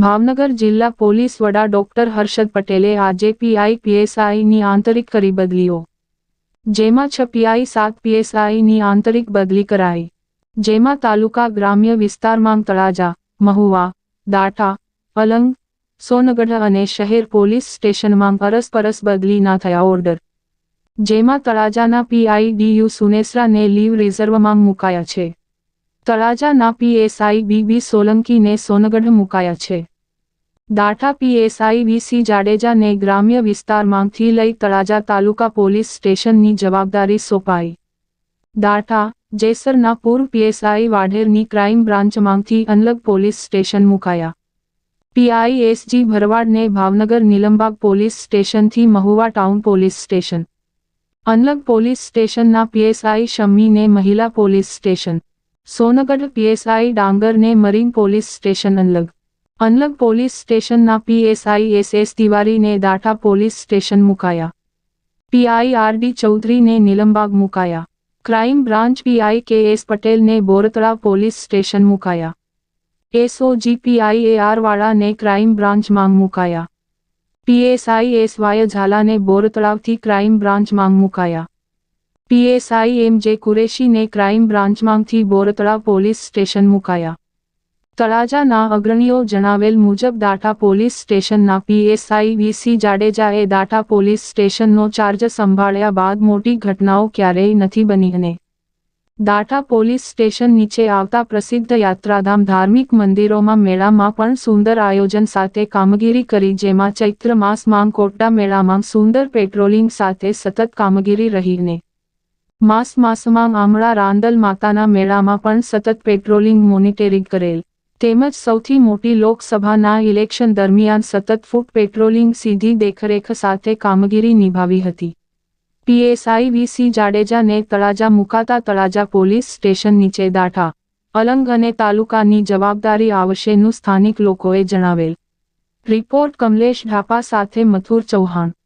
ભાવનગર જિલ્લા પોલીસ વડા ડોક્ટર હર્ષદ પટેલે આજે પીઆઈ પીએસઆઈની આંતરિક કરી બદલીઓ, જેમાં છ પીઆઈ, સાત પીએસઆઈની આંતરિક બદલી કરાઈ, જેમાં તાલુકા ગ્રામ્ય વિસ્તારમાં તળાજા, મહુવા, દાઠા અલંગ સોનગઢ અને શહેર પોલીસ સ્ટેશનમાં અરસપરસ બદલી ના થયા ઓર્ડર, જેમાં તળાજાના પીઆઈ ડીયુ સુનેસરાને લીવ રિઝર્વમાં મુકાયા છે. તળાજાના પીએસઆઈ બીબી સોલંકીને સોનગઢ મુકાયા છે. દાઠા પીએસઆઈ વીસી જાડેજાને ગ્રામ્ય વિસ્તારમાંથી લઈ તળાજા તાલુકા પોલીસ સ્ટેશનની જવાબદારી સોંપાઈ. દાઠા, જેસરના પૂર્વ પીએસઆઈ વાઢેરની ક્રાઇમ બ્રાન્ચમાંથી અનલગ પોલીસ સ્ટેશન મુકાયા. પીઆઈ એસજી ભરવાડને ભાવનગર નિલંબાગ પોલીસ સ્ટેશનથી મહુવા ટાઉન પોલીસ સ્ટેશન. અનલગ પોલીસ સ્ટેશનના પીએસઆઈ શમ્મીને મહિલા પોલીસ સ્ટેશન. સોનગઢ પીએસઆઈ ડાંગરને મરીન પોલીસ સ્ટેશન અનલગ. અનલગ પોલીસ સ્ટેશનના પીએસઆઈ એસ એસ તિવારીને દાઠા પોલીસ સ્ટેશન મુકાયા. પીઆઈ આર ડી ચૌધરીને નિલંબાગ મુકાયા. Crime branch PI K S પટેલને બોરતળા પોલીસ સ્ટેશન મુકાયા. એસઓજી પીઆઈ એ આરવાળાને ક્રાઇમ બ્રાન્ચમાં મુકાયા. પીએસઆઈ એસ વાય ઝાલાને બોરતળાવથી ક્રાઇમ બ્રાન્ચમાં મુકાયા. પીએસઆઈ એમ જે કુરેશીને ક્રાઇમ બ્રાન્ચમાંથી બોરતળા પોલીસ સ્ટેશન મુકાયા. તળાજાના અગ્રણીઓ જણાવેલ મુજબ દાઠા પોલીસ સ્ટેશનના પીએસઆઈ વીસી જાડેજાએ દાઠા પોલીસ સ્ટેશનનો ચાર્જ સંભાળ્યા બાદ મોટી ઘટનાઓ ક્યારેય નથી બની અને દાઠા પોલીસ સ્ટેશન નીચે આવતા પ્રસિદ્ધ યાત્રાધામ ધાર્મિક મંદિરોમાં મેળામાં પણ સુંદર આયોજન સાથે કામગીરી કરી જેમાં ચૈત્ર માસમાં કોટડા મેળામાં સુંદર પેટ્રોલિંગ સાથે સતત કામગીરી રહીને માસ માસમાં આમળા રાંદલ માતાના મેળામાં પણ સતત પેટ્રોલિંગ મોનિટરિંગ કરેલ. તેમજ સૌથી મોટી લોકસભાના ઇલેક્શન દરમિયાન સતત ફૂટ પેટ્રોલિંગ સીધી દેખરેખ સાથે કામગીરી નિભાવી હતી. પીએસઆઈ વીસી જાડેજાને તળાજા મુકાતા તળાજા પોલીસ સ્ટેશન નીચે દાઠા. અલંગ અને તાલુકાની જવાબદારી આવશેનું સ્થાનિક લોકોએ જણાવેલ. રિપોર્ટ કમલેશ ઢાપા સાથે મથુર ચૌહાણ.